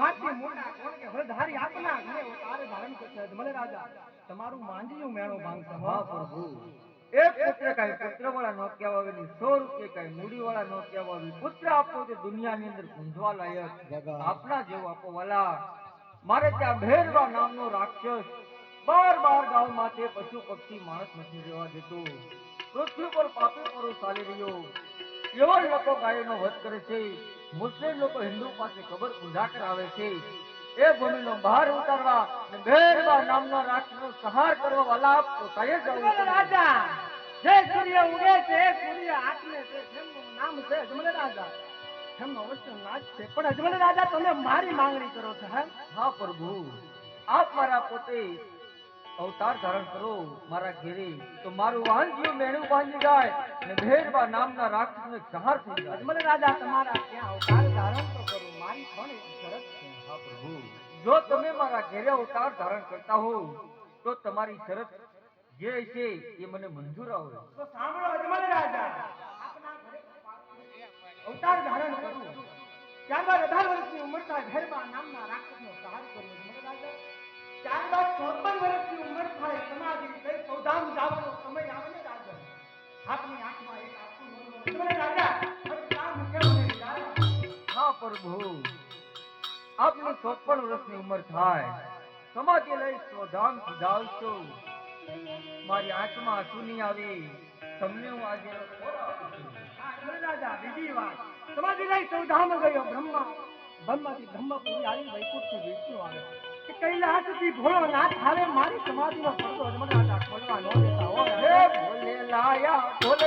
માથી મોટા કોણ કે? હળધારી આપના ઘરે તારે ધારણ કરશે અજમલ રાજા તમારું માંજિયું મેણો ભાંગશે. હા પ્રભુ. એક પુત્ર કઈ પુત્ર વાળા નો કહેવાય સો રૂપિયા કઈ મૂડી વાળા નો કહેવાય પુત્ર આપો તે દુનિયાની અંદર ગુંજવા લાયક. આપના જેવો આપો વાલા. મારે ત્યાં ભેરવા નામનો રાક્ષસ બાર બાર ગામ માટે પશુ પક્ષી માણસ નથી રહેવા દેતો. પૃથ્વી પર પાપી પરો ચાલી રહ્યો. એવા લોકો ગાયોનો વધ કરે છે. મુસ્લિમ લોકો હિન્દુ પાસે કબર ઊંધા કરાવે છે. એ ભૂમિનો બહાર ઉતારવા અને ભેરવા નામના રાક્ષસનો સહાર કરવા વાલા પોતાએ જ આવવું અજમલ પડે. રાજા! જે સૂર્ય ઉગે છે સૂર્ય આત્મે છે. તેમનું નામ છે અજમલ રાજા. એમ અવશ્ય નાચ છે. પણ અજમલ રાજા તમે મારી માંગણી કરો છો હા પ્રભુ. આપ મારા પોતે અવતાર ધારણ કરો મારા ઘેરે. તો મારું વાંજ્યું મેણું બાંધી જાય ને ભેરવા નામના રાક્ષસનો સહાર થઈ જાય. મને રાજા તમારા ત્યાં અવતાર ધારણ તો કરો મારી પણ એક શરત છે. હા પ્રભુ. જો તમે મારા ઘેરે અવતાર ધારણ કરતા હો તો તમારી શરત જે છે એ મને મંજૂર આવે. તો સાંભળો અજમલ રાજા આપના ઘરે અવતાર ધારણ કરવું. ત્યારબાદ અઢાર વર્ષની ઉંમર થાય ભેરવા નામના રાક્ષસનો સહાર કરવો અજમલ રાજા. ત્યારબાદ ચોપન વર્ષની પ્રભુ આપની ચોપન વર્ષની ઉંમર થાય. સમાધિ લઈ સ્વધામ સુધાવશો. મારી આંખમાં આંસુ નહીં આવે. તમને હું આજે બીજી વાત સમાધિ લઈ સૌધામ ગયો. બ્રહ્મા બ્રહ્માથી બ્રહ્મપુરી આવી વૈકુંઠથી વિષ્ણુ આવે. કૈલાસથી ભોળોનાથ આવે, મારી સમાધિનો પડદો મને ખોલવા ન દેતા હોય. ભોલે લાયા ભોલે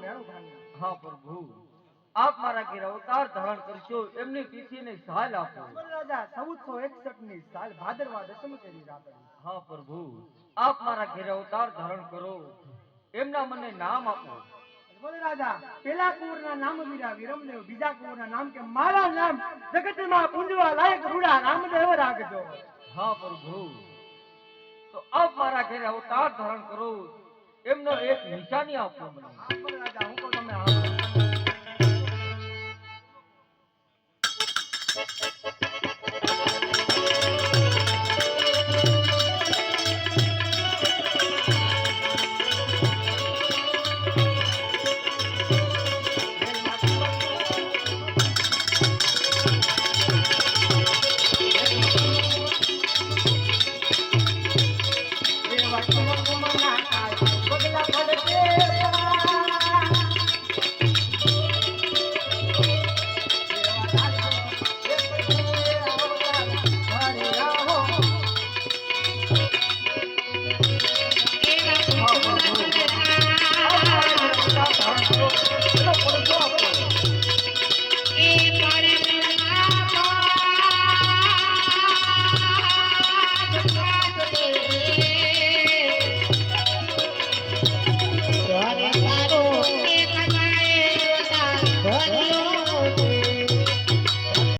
હા પ્રભુ. આપ મારા ઘેર અવતાર ધારણ કરશો એમની તિથિને સાલ આપો. રાજા ચૌદસો એકસઠની સાલ ભાદરવા દસમ તેરી રાત્રે. હા પ્રભુ. આપ મારા ઘેર અવતાર ધારણ કરો એમના મને નામ આપો. બોલે રાજા પેલા કુંવર ના નામ વીરા વિરમદેવ બીજા કુંવર ના નામ કે મારા નામ જગતમાં પૂંજવા લાયક રૂડા રામદેવ રાખજો. હા પ્રભુ. તો આપ મારા ઘેર અવતાર ધારણ કરો એમનો એક નિશાની આપો મને